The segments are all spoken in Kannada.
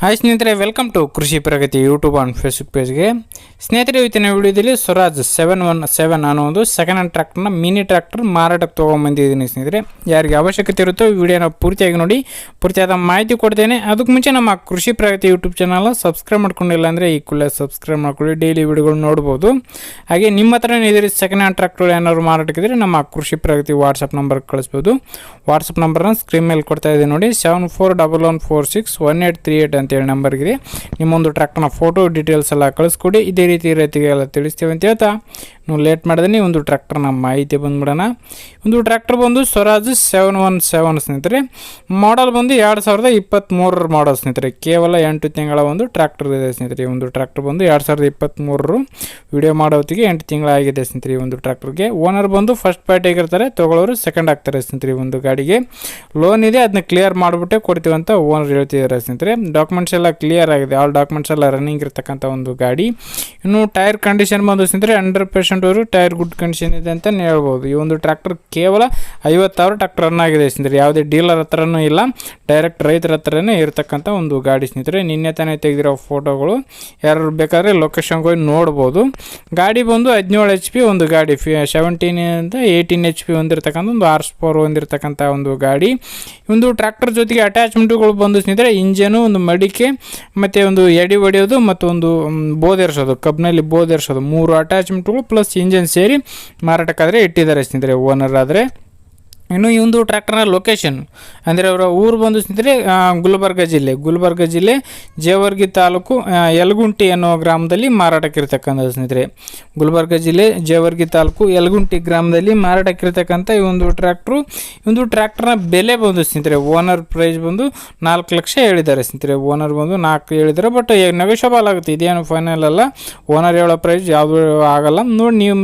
ಹಾಯ್ ಸ್ನೇಹಿತರೆ welcome to Krishi Pragati YouTube on Facebook ಪೇಜ್ಗೆ ಸ್ನೇಹಿತರೆ, ಇವತ್ತಿನ ವಿಡಿಯೋದಲ್ಲಿ ಸ್ವರಾಜ್ ಸೆವೆನ್ ಒನ್ ಸೆವೆನ್ ಅನ್ನೋ ಒಂದು ಸೆಕೆಂಡ್ ಹ್ಯಾಂಡ್ ಟ್ರ್ಯಾಕ್ಟರ್ನ ಮಿನಿ ಟ್ರ್ಯಾಕ್ಟರ್ ಮಾರಾಟಕ್ಕೆ ತೊಗೊಂಬಂದಿದ್ದೀನಿ ಸ್ನೇಹಿತರೆ. ಯಾರಿಗೆ ಅವಶ್ಯಕತೆ ಇರುತ್ತೋ ವಿಡಿಯೋನ ಪೂರ್ತಿಯಾಗಿ ನೋಡಿ. ಪೂರ್ತಿಯಾದ ಮಾಹಿತಿ ಕೊಡ್ತೇನೆ. ಅದಕ್ಕೆ ಮುಂಚೆ ನಮ್ಮ Krishi Pragati YouTube channel subscribe ಮಾಡ್ಕೊಂಡಿಲ್ಲ ಅಂದರೆ ಈ ಕೂಡಲೇ ಸಬ್ಸ್ಕ್ರೈಬ್ ಮಾಡ್ಕೊಳ್ಳಿ ಡೈಲಿ ವಿಡಿಯೋಗಳು ನೋಡ್ಬೋದು. ಹಾಗೆ ನಿಮ್ಮ ಹತ್ರ ಇದ್ರೆ ಸೆಕೆಂಡ್ ಹ್ಯಾಂಡ್ ಟ್ರ್ಯಾಕ್ಟರ್ ಏನಾದ್ರು ಮಾರಾಟಕ್ಕಿದ್ರೆ ನಮ್ಮ ಕೃಷಿ ಪ್ರಗತಿ ವಾಟ್ಸಪ್ ನಂಬರ್ ಕಳಿಸ್ಬೋದು. ವಾಟ್ಸಪ್ ನಂಬರ್ನ ಸ್ಕ್ರೀನ್ ಮೇಲೆ ಕೊಡ್ತಾ ಇದ್ದೀನಿ ನೋಡಿ. Seven four double one four six one eight three eight ಅಂತೇಳಿ ನಂಬರ್ಗಿದೆ. ನಿಮ್ಮೊಂದು ಟ್ರ್ಯಾಕ್ಟರ್ನ ಫೋಟೋ ಡೀಟೇಲ್ಸ್ ಎಲ್ಲ ಕಳಿಸ್ಕೊಡಿ. ಇದೇ ರೀತಿ ರೈತರಿಗೆಲ್ಲ ತಿಳಿಸ್ತೀವಿ ಅಂತ ಹೇಳ್ತಾ. ನೀವು ಲೇಟ್ ಮಾಡಿದ್ರೆ ಒಂದು ಟ್ರ್ಯಾಕ್ಟರ್ನ ಮಾಹಿತಿ ಬಂದುಬಿಡೋಣ. ಒಂದು ಟ್ರ್ಯಾಕ್ಟರ್ ಬಂದು ಸ್ವರಾಜ್ ಸೆವೆನ್ ಒನ್ ಸೆವೆನ್ ಸ್ನೇಹಿತರೆ. ಮಾಡಲ್ ಬಂದು ಎರಡು ಸಾವಿರದ ಇಪ್ಪತ್ತ್ಮೂರರ ಮಾಡಲ್ ಸ್ನೇಹಿತರೆ. ಕೇವಲ ಎಂಟು ತಿಂಗಳ ಒಂದು ಟ್ರ್ಯಾಕ್ಟರ್ ಇದೆ ಸ್ನೇಹಿತರೆ. ಒಂದು ಟ್ರ್ಯಾಕ್ಟರ್ ಬಂದು ಎರಡು ಸಾವಿರದ ಇಪ್ಪತ್ತ್ಮೂರರು ವಿಡಿಯೋ ಮಾಡೋ ಹೊತ್ತಿಗೆ ಎಂಟು ತಿಂಗಳಾಗಿದೆ ಸ್ನೇಹಿತರೆ ಈ ಒಂದು ಟ್ರ್ಯಾಕ್ಟರ್ಗೆ ಓನರ್ ಬಂದು ಫಸ್ಟ್ ಪಾರ್ಟಿ ಆಗಿರ್ತಾರೆ. ತೊಗೊಳ್ಳೋರು ಸೆಕೆಂಡ್ ಆಗ್ತಾರೆ ಸ್ನೇಹಿತರೆ ಒಂದು ಗಾಡಿಗೆ. ಲೋನ್ ಇದೆ, ಅದನ್ನ ಕ್ಲಿಯರ್ ಮಾಡಿಬಿಟ್ಟೆ ಅಂತ ಓನರ್ ಹೇಳ್ತಿದ್ದಾರೆ ಸ್ನೇಹಿತರೆ. ಡಾಕ್ಯುಮೆಂಟ್ಸ್ ಎಲ್ಲ ಕ್ಲಿಯರ್ ಆಗಿದೆ. ಆಲ್ ಡಾಕ್ಯುಮೆಂಟ್ಸ್ ಎಲ್ಲ ರನ್ನಿಂಗ್ ಇರತಕ್ಕಂಥ ಒಂದು ಗಾಡಿ. ಇನ್ನು ಟೈರ್ ಕಂಡೀಷನ್ ಬಂದು ಅಂದರೆ ಹಂಡ್ರೆಡ್ ಅವರು ಟೈರ್ ಗುಡ್ ಕಂಡೀಷನ್ ಇದೆ ಅಂತ ಹೇಳ್ಬೋದು. ಈ ಒಂದು ಟ್ರ್ಯಾಕ್ಟರ್ ಕೇವಲ ಐವತ್ತಾರು ಟ್ರ್ಯಾಕ್ಟರ್ ರನ್ ಆಗಿದೆ ಸ್ನೇಹಿತರೆ. ಯಾವುದೇ ಡೀಲರ್ ಹತ್ರನೂ ಇಲ್ಲ. ಡೈರೆಕ್ಟ್ ರೈತರ ಹತ್ರನೇ ಇರತಕ್ಕಂಥ ಒಂದು ಗಾಡಿ ಸ್ನೇಹಿತರೆ. ನಿನ್ನೆ ತಾನೇ ತೆಗೆದಿರೋ ಫೋಟೋಗಳು ಯಾರು ಬೇಕಾದ್ರೆ ಲೊಕೇಶನ್ಗೆ ಹೋಗಿ ನೋಡ್ಬೋದು. ಗಾಡಿ ಬಂದು ಹದಿನೇಳು ಎಚ್ ಪಿ ಒಂದು ಗಾಡಿ. ಫಿ ಸೆವೆಂಟೀನ್ ಅಂತ ಏಯ್ಟೀನ್ ಎಚ್ ಪಿ ಹೊಂದಿರತಕ್ಕಂಥ ಒಂದು ಆರ್ಸ್ ಪವರ್ ಹೊಂದಿರತಕ್ಕಂಥ ಒಂದು ಗಾಡಿ. ಒಂದು ಟ್ರ್ಯಾಕ್ಟರ್ ಜೊತೆಗೆ ಅಟ್ಯಾಚ್ಮೆಂಟ್ಗಳು ಬಂದು ಸ್ನೇಹಿತರೆ ಇಂಜನು ಒಂದು ಮಡಿಕೆ ಮತ್ತು ಒಂದು ಎಡಿ ಹೊಡೆಯೋದು ಮತ್ತು ಒಂದು ಬೋಧೆರ್ಸೋದು ಕಬ್ನಲ್ಲಿ ಬೋಧೆರ್ಸೋದು ಮೂರು ಅಟ್ಯಾಚ್ಮೆಂಟ್ಗಳು ಪ್ಲಸ್ ಇಂಜನ್ ಸೇರಿ ಮಾರಾಟಕ್ಕಾದರೆ ಇಟ್ಟಿದ್ದಾರೆ ಸ್ನೇಹಿತರೆ ಓನರ್ ಆದರೆ. ಇನ್ನು ಈ ಒಂದು ಟ್ರ್ಯಾಕ್ಟರ್ನ ಲೊಕೇಶನ್ ಅಂದರೆ ಅವರ ಊರು ಬಂದು ಆ, ಗುಲ್ಬರ್ಗ ಜಿಲ್ಲೆ. ಗುಲ್ಬರ್ಗ ಜಿಲ್ಲೆ ಜೇವರ್ಗಿ ತಾಲೂಕು ಯಲಗುಂಟಿ ಅನ್ನೋ ಗ್ರಾಮದಲ್ಲಿ ಮಾರಾಟಕ್ಕಿರ್ತಕ್ಕಂಥ ಸ್ನೇಹಿತರೆ. ಗುಲ್ಬರ್ಗ ಜಿಲ್ಲೆ ಜೇವರ್ಗಿ ತಾಲೂಕು ಯಲಗುಂಟಿ ಗ್ರಾಮದಲ್ಲಿ ಮಾರಾಟಕ್ಕಿರ್ತಕ್ಕಂಥ ಈ ಒಂದು ಟ್ರ್ಯಾಕ್ಟ್ರು ಒಂದು ಟ್ರ್ಯಾಕ್ಟರ್ನ ಬೆಲೆ ಬಂದು ಸ್ನೇಹಿತರೆ ಓನರ್ ಪ್ರೈಸ್ ಬಂದು ನಾಲ್ಕು ಲಕ್ಷ ಹೇಳಿದ್ದಾರೆ ಸ್ನೇಹಿತರೆ. ಓನರ್ ಬಂದು ನಾಲ್ಕು ಹೇಳಿದ್ದಾರೆ ಬಟ್ ನೆಗೋಷಿಯಬಲ್ ಆಗುತ್ತೆ. ಇದೇನು ಫೈನಲ್ ಅಲ್ಲ. ಓನರ್ ಹೇಳೋ ಪ್ರೈಸ್ ಯಾವುದೂ ಆಗಲ್ಲ. ನೋಡಿ ನೀವು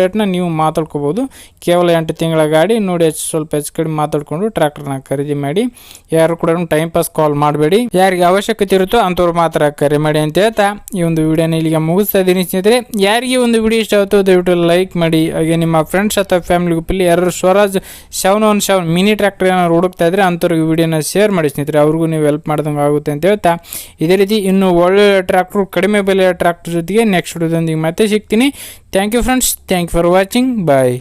ರೇಟ್ನ ನೀವು ಮಾತಾಡ್ಕೋಬೋದು. ಕೇವಲ ಎಂಟು ತಿಂಗಳ ಗಾಡಿ ನೋಡಿ ಸ್ವಲ್ಪ ಹೆಚ್ಚು ಕಡಿಮೆ ಮಾತಾಡ್ಕೊಂಡು ಟ್ರ್ಯಾಕ್ಟರ್ನ ಖರೀದಿ ಮಾಡಿ, ಯಾರು ಕೂಡ ಟೈಮ್ ಪಾಸ್ ಕಾಲ್ ಮಾಡಬೇಡಿ. ಯಾರಿಗೆ ಅವಶ್ಯಕತೆ ಇರುತ್ತೋ ಅಂಥವ್ರು ಮಾತ್ರ ಕರೆ ಮಾಡಿ ಅಂತ ಹೇಳ್ತಾ ಈ ಒಂದು ವಿಡಿಯೋನ ಇಲ್ಲಿಗೆ ಮುಗಿಸ್ತಾ ಇದ್ದೀನಿ ಸ್ನೇಹಿತರೆ. ಯಾರಿಗೆ ಒಂದು ವಿಡಿಯೋ ಇಷ್ಟ ಆಗುತ್ತೋ ದಯವಿಟ್ಟು ಲೈಕ್ ಮಾಡಿ. ಹಾಗೆ ನಿಮ್ಮ ಫ್ರೆಂಡ್ಸ್ ಅಥವಾ ಫ್ಯಾಮಿಲಿ ಗ್ರೂಪಲ್ಲಿ ಯಾರು Swaraj seven one seven mini tractor ಏನಾದ್ರು ಹುಡುಕ್ತಾ ಇದ್ರೆ ಅಂಥವ್ರಿಗೆ ವಿಡಿಯೋನ ಶೇರ್ ಮಾಡಿ ಸ್ನೇಹಿತರೆ. ಅವ್ರಿಗೂ ನೀವು ಹೆಲ್ಪ್ ಮಾಡ್ದಂಗೆ ಆಗುತ್ತೆ ಅಂತ ಹೇಳ್ತಾ. ಇದೇ ರೀತಿ ಇನ್ನು ಒಳ್ಳೆ ಟ್ರ್ಯಾಕ್ಟ್ರು, ಕಡಿಮೆ ಬೆಲೆಯ ಟ್ರ್ಯಾಕ್ಟರ್ ಜೊತೆಗೆ ನೆಕ್ಸ್ಟ್ ವಿಡಿಯೋದೊಂದಿಗೆ ಮತ್ತೆ ಸಿಗ್ತೀನಿ. Thank you friends thank you for watching bye